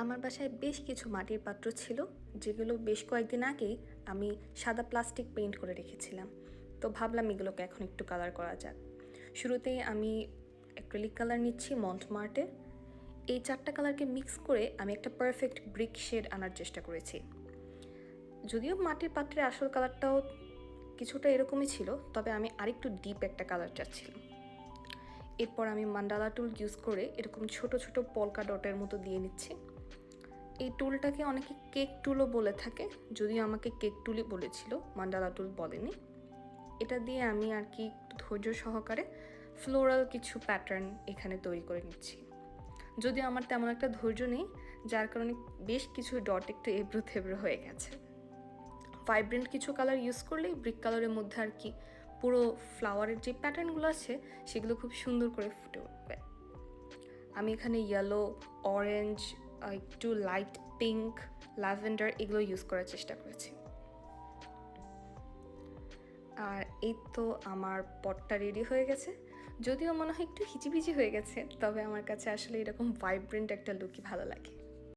আমার বাসায় বেশ কিছু মাটির পাত্র ছিল, যেগুলো বেশ কয়েকদিন আগে আমি সাদা প্লাস্টিক পেইন্ট করে রেখেছিলাম। তো ভাবলাম এগুলোকে এখন একটু কালার করা যাক। শুরুতেই আমি অ্যাক্রিলিক কালার নিচ্ছি মন্টমার্টের এই চারটা কালারকে মিক্স করে আমি একটা পারফেক্ট ব্রিক শেড আনার চেষ্টা করেছি। যদিও মাটির পাত্রের আসল কালারটাও কিছুটা এরকমই ছিল, তবে আমি আরেকটু ডিপ একটা কালার চাচ্ছিলাম। এরপর আমি মান্ডালা টুল ইউজ করে এরকম ছোট ছোট পলকা ডটের মতো দিয়ে নিচ্ছি। এই টুলটাকে অনেকে কেক টুলও বলে থাকে, যদিও আমাকে কেক টুলই বলেছিল, মান্ডালা টুল বলেনি। এটা দিয়ে আমি আর কি ধৈর্য সহকারে ফ্লোরাল কিছু প্যাটার্ন এখানে তৈরি করে নিচ্ছি। যদিও আমার তেমন একটা ধৈর্য নেই, যার কারণে বেশ কিছু ডট একটু এবড়ো থেবড়ো হয়ে গেছে। ভাইব্রেন্ট কিছু কালার ইউজ করলেই ব্রিক কালারের মধ্যে আর কি পুরো ফ্লাওয়ারের যে প্যাটার্নগুলো আছে, সেগুলো খুব সুন্দর করে ফুটে উঠবে। আমি এখানে ইয়েলো অরেঞ্জ একটু লাইট পিঙ্ক ল্যাভেন্ডার এগুলো ইউজ করার চেষ্টা করেছি। আর এই তো আমার পটটা রেডি হয়ে গেছে। যদিও মনে হয় একটু হিচিবিচি হয়ে গেছে, তবে আমার কাছে আসলে এরকম ভাইব্রেন্ট একটা লুকই ভালো লাগে।